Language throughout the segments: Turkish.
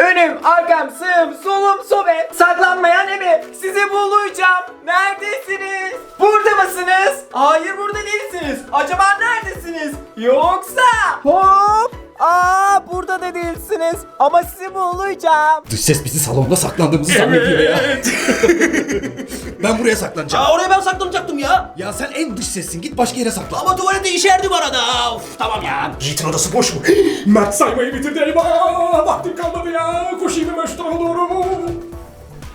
Önüm, arkam, sığım, solum, sobe. Saklanmayan ebe. Sizi bulacağım. Neredesiniz? Burada mısınız? Hayır burada değilsiniz. Acaba neredesiniz? Yoksa? Hop. Aa burada da değilsiniz. Ama sizi bulacağım. Dış ses bizi salonda saklandığımızı zannediyor ya. ben buraya saklanacağım. Aa, oraya ben saklanacaktım ya. Ya sen en dış sessin. Git başka yere saklan. Ama tuvalete işerdim arada. Of, tamam ya. Yiğit'in odası boş mu? Mert saymayı bitirdi eyvah! Vaktim kalmadı ya! Koşayım hemen şu tarafa doğru!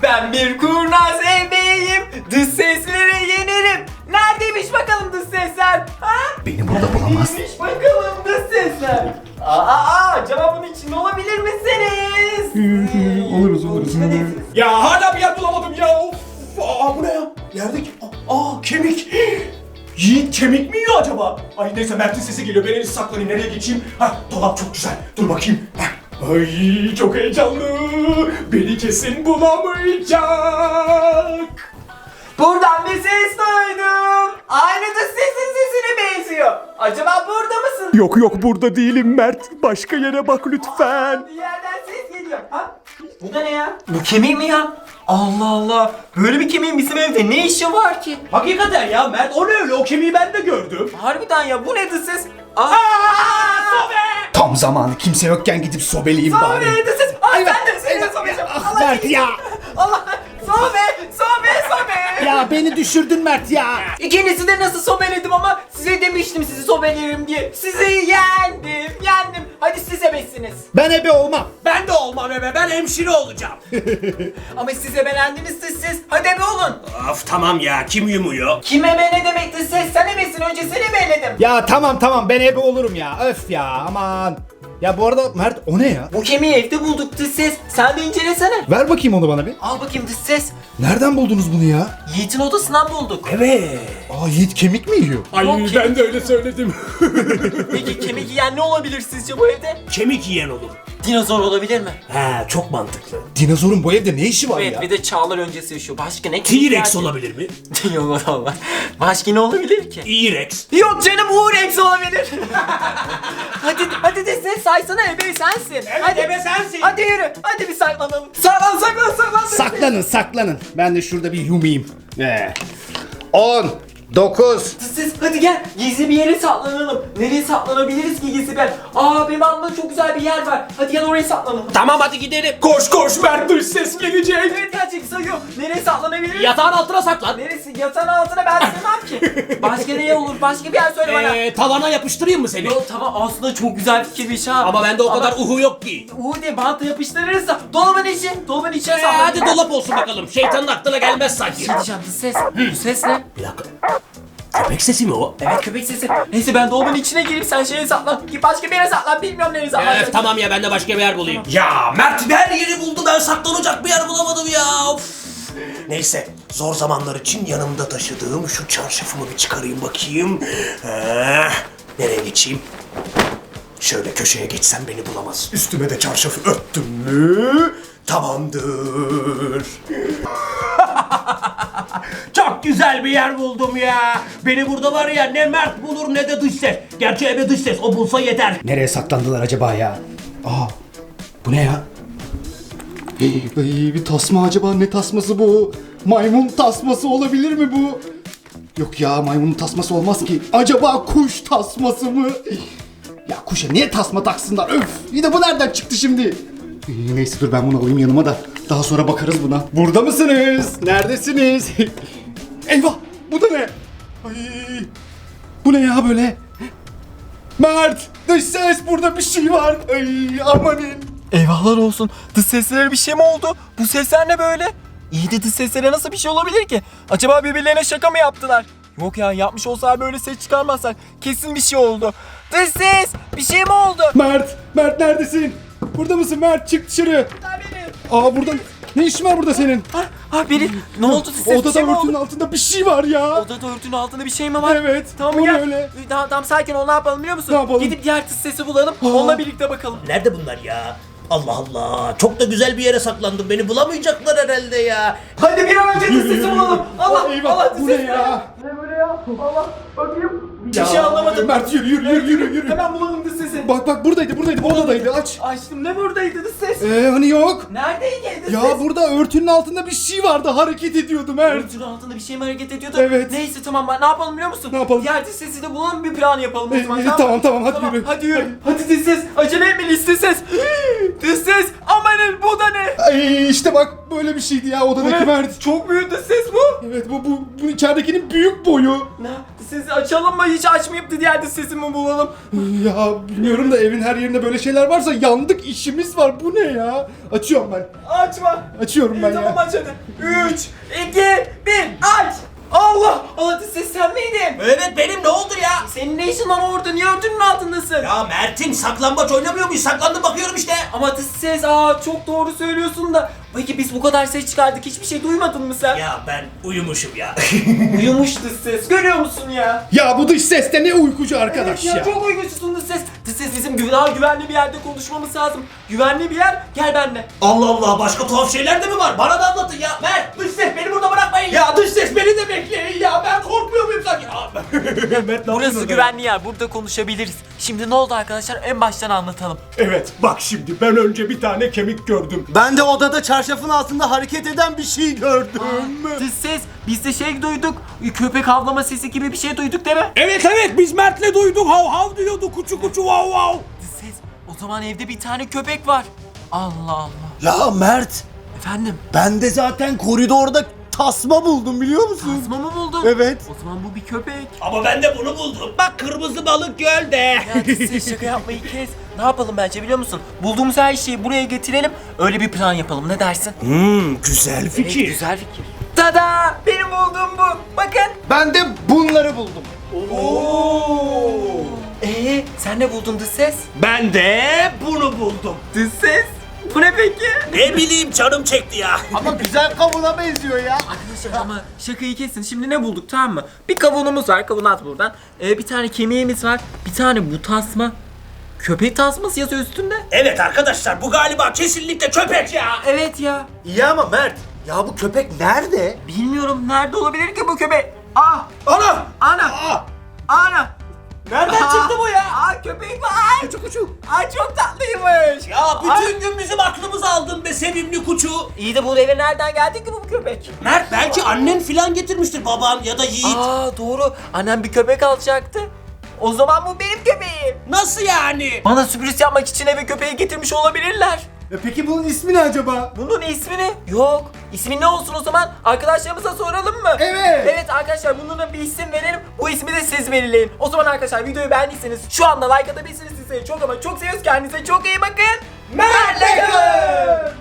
Ben bir kurnaz ebeyim. Dış sesleri yenerim. Neredeymiş bakalım dış sesler? Ha? Beni burada bulamaz. Neymiş bakalım dış sesler? Aa, aa, acaba bunun içinde olabilir misiniz? oluruz, oluruz. Ya hala bir yer bulamadım ya! Of! Aa bu ne ya? Yerdeki... Aa kemik! Yiğit kemik mi yiyor acaba? Ay neyse Mert'in sesi geliyor. Ben en iyisi saklanayım. Nereye geçeyim? Ha dolap çok güzel. Dur bakayım. Hah. Ay çok heyecanlı. Beni kesin bulamayacak. Buradan bir ses duydum. Aynı dış sesin sesine benziyor. Acaba burada mısın? Yok yok burada değilim Mert. Başka yere bak lütfen. Bir yerden ses geliyor. Ha? Bu da ne ya? Bu kemik mi ya? Allah Allah. Böyle bir kemiğin bizim evde ne işi var ki? Hakikaten ya Mert o ne öyle o kemiği ben de gördüm. Harbiden ya bu ne dış ses? Aa! Tam zamanı kimse yokken gidip sobeleyeyim Sobe bari. dış ses. Ay ben de seni de sobeceğim. Allah Mert ya. Allah. Sobe, sobe, sobe. Ya beni düşürdün Mert ya. İkinizi de nasıl sobeledim ama size demiştim sizi sobelerim diye. Sizi yendim, yendim. Hadi siz ebesiniz. Ben ebe olmam. Ben de olmam ebe ben hemşire olacağım. Ama siz ebelendiniz siz siz. Hadi ebe olun. of tamam ya kim yumuyor? Kim ebe ne demekti ses? Sen ebesin önce seni ebeledim. Ya tamam tamam ben ebe olurum ya. Öf ya aman. Ya bu arada Mert o ne ya? Bu kemiği evde bulduk dış ses. Sen de incelesene. Ver bakayım onu bana bir. Al bakayım dış ses. Nereden buldunuz bunu ya? Yiğit'in odasından bulduk. Evet. Aa Yiğit kemik mi yiyor? Ay Yok ben de öyle söyledim. Peki kemik yiyen ne olabilir sizce bu evde? Kemik yiyen olur. Dinozor olabilir mi? He çok mantıklı. Dinozorun bu evde ne işi var Evet ya? bir de çağlar öncesi yaşıyor. Başka ne? T-Rex olabilir mi? Yok o da olmaz. Başka ne olabilir ki? E-Rex. Yok canım Uğrex olabilir. hadi hadi de sen saysana ebe sensin. hadi ebe sensin. Hadi yürü. Hadi bir saklanalım. Saklan saklan saklan. Saklanın saklanın. Ben de şurada bir yumayım. Ee. 10, 9, Siz hadi gel gizli bir yere saklanalım. Nereye saklanabiliriz ki gizli yer? Aa benim aklımda çok güzel bir yer var. Hadi gel oraya saklanalım. Tamam hadi gidelim. Koş koş Mert dış ses gelecek. Evet gerçek sayıyor. Nereye saklanabiliriz? Yatağın altına saklan. Neresi? Yatağın altına ben sığmam ki. Başka ne olur? Başka bir yer söyle bana. Ee, tavana yapıştırayım mı seni? Yo tamam aslında çok güzel fikirmiş ha. Ama bende o kadar Ama- uhu yok ki. Uğur bantla yapıştırırsa dolabın içi. Dolabın içine Ee, saklan. hadi dolap olsun bakalım. Şeytanın aklına gelmez sanki. Şey diyeceğim bu ses. Bu ses ne? Bir dakika. Köpek sesi mi o? Evet köpek sesi. Neyse ben dolabın içine gireyim sen şeye saklan. Başka bir yere saklan. Bilmiyorum nereye saklan. Evet tamam ya ben de başka bir yer bulayım. Ya Mert her yeri buldu ben saklanacak bir yer bulamadım ya. Of. Neyse zor zamanlar için yanımda taşıdığım şu çarşafımı bir çıkarayım bakayım. Eh, nereye geçeyim? Şöyle köşeye geçsem beni bulamaz. Üstüme de çarşafı örttüm mü? Tamamdır. Güzel bir yer buldum ya. Beni burada var ya ne Mert bulur ne de dış ses. Gerçi eve dış ses o bulsa yeter. Nereye saklandılar acaba ya? Aa, bu ne ya? Ay, bir tasma acaba ne tasması bu? Maymun tasması olabilir mi bu? Yok ya maymunun tasması olmaz ki. Acaba kuş tasması mı? Ya kuşa niye tasma taksınlar? Öf! Bir de bu nereden çıktı şimdi? Neyse dur ben bunu alayım yanıma da. Daha sonra bakarız buna. Burada mısınız? Neredesiniz? Eyvah! Bu da ne? Ay, bu ne ya böyle? Mert! Dış ses burada bir şey var. Ay amanin. Eyvahlar olsun. Dış seslere bir şey mi oldu? Bu sesler ne böyle? İyi de dış seslere nasıl bir şey olabilir ki? Acaba birbirlerine şaka mı yaptılar? Yok ya yapmış olsalar böyle ses çıkarmazlar. Kesin bir şey oldu. Dış ses bir şey mi oldu? Mert! Mert neredesin? Burada mısın Mert? Çık dışarı. Aa burada ne işin var burada senin? Ha, ha biri ne oldu bir Odada şey mi örtünün oldu? altında bir şey var ya. Odada örtünün altında bir şey mi var? Evet, Tamam o gel. öyle? Tamam, tamam sakin ol ne yapalım biliyor musun? Ne yapalım? Gidip diğer dış sesi bulalım. Onunla birlikte bakalım. Nerede bunlar ya? Allah Allah. Çok da güzel bir yere saklandım. Beni bulamayacaklar herhalde ya. Hadi bir an önce dış sesi bulalım. Allah Eyvah, Allah dış bu ne ya? Ne böyle ya? Allah bakayım. Bir şey anlamadım. Mert yürü yürü yürü yürü. yürü. Hemen bulalım dış sesi. Bak bak buradaydı buradaydı bu odadaydı aç. Açtım ne buradaydı dış ses? Eee hani yok. Neredeydi dış Ya ses? burada örtünün altında bir şey vardı hareket ediyordu Mert. Örtünün altında bir şey mi hareket ediyordu? Evet. Neyse tamam ben ne yapalım biliyor musun? Ne yapalım? Diğer dış sesi de bulalım bir plan yapalım o Ee, zaman. e, tamam, tamam, hadi yürü. Hadi yürü. Hadi dış ses. Acele etmeliyiz dış ses. Dış ses. Amanın bu? Ay işte bak böyle bir şeydi ya Bu odadaki ne? Mert. Çok büyük dış ses bu. Evet bu, bu, bu içeridekinin büyük boyu. Ne? Sesi açalım mı? Hiç açmayıp da diğer sesimi bulalım. Ya bilmiyorum da evin her yerinde böyle şeyler varsa yandık işimiz var bu ne ya? Açıyorum ben. Açma. Açıyorum ben İyi, tamam ya. aç hadi. 3, 2, 1 aç. Allah! Ses sen miydin? Evet benim ne oldu ya? Senin ne işin var orada? Niye örtünün altındasın? Ya Mert'im saklambaç oynamıyor muyuz? Saklandım bakıyorum işte. Ama dış ses aa çok doğru söylüyorsun da. Peki biz bu kadar ses çıkardık hiçbir şey duymadın mı sen? Ya ben uyumuşum ya. Uyumuş dış ses görüyor musun ya? Ya bu dış ses de ne uykucu arkadaş Evet ya. Çok uykusuzsun dış ses. Dış ses bizim daha güvenli bir yerde konuşmamız lazım. Güvenli bir yer gel benimle. Allah Allah başka tuhaf şeyler de mi var? Bana da anlatın ya. Mert dış ses beni burada Ya dış ses beni de bekleyin ya. Ben korkmuyor muyum sanki? Ne Burası güvenli yer burada konuşabiliriz. Şimdi ne oldu arkadaşlar en baştan anlatalım. Evet bak şimdi ben önce bir tane kemik gördüm. Ben de odada çarşafın altında hareket eden bir şey gördüm. Dış ses biz de şey duyduk köpek havlama sesi gibi bir şey duyduk değil mi? Evet evet biz Mert'le duyduk. Hav hav diyordu. Kuçu kuçu vav vav. Dış ses o zaman evde bir tane köpek var. Allah Allah. Ya Mert, Efendim ben de zaten koridorda tasma buldum biliyor musun? tasma mı buldun? Evet. O zaman bu bir köpek. Ama ben de bunu buldum. Bak kırmızı balık gölde. Ya ses şaka yapmayı kes. Ne yapalım bence biliyor musun? Bulduğumuz her şeyi buraya getirelim. Öyle bir plan yapalım. Ne dersin? Hmm, güzel Evet, fikir. güzel fikir. Tada! Benim bulduğum bu. Bakın. Ben de bunları buldum. Ee, sen ne buldun ses? Ben de bunu buldum. Ses? Bu ne peki? Ne bileyim canım çekti ya. Ama güzel kavuna benziyor ya. Arkadaşlar ama şakayı kesin. Şimdi ne bulduk tamam mı? Bir kavunumuz var. Kavun at buradan. Ee, bir tane kemiğimiz var. Bir tane bu tasma. Köpek tasması yazıyor üstünde. Evet arkadaşlar bu galiba kesinlikle köpek ya. Evet ya. İyi ama Mert, ya bu köpek nerede? Bilmiyorum nerede olabilir ki bu köpek? Ah! Ana! Ana! Ana! Nereden Aa, çıktı bu ya? Aa köpek var. Küçük küçük. Ay çok tatlıymış. Ya bütün gün bizim aklımızı aldın be sevimli kuçu. İyi de bu eve nereden geldi ki bu köpek? Mert belki annen filan getirmiştir baban ya da Yiğit. Aa doğru. Annem bir köpek alacaktı. O zaman bu benim köpeğim. Nasıl yani? Bana sürpriz yapmak için eve köpeği getirmiş olabilirler. E peki bunun ismi ne acaba? Bunun ismi ne? Yok. İsmi ne olsun o zaman? Arkadaşlarımıza soralım mı? Evet. Evet arkadaşlar bunun bir isim verelim. Bu ismi de siz belirleyin. O zaman arkadaşlar videoyu beğendiyseniz şu anda like atabilirsiniz. Sizleri çok ama çok seviyoruz. Kendinize çok iyi bakın. Kalın.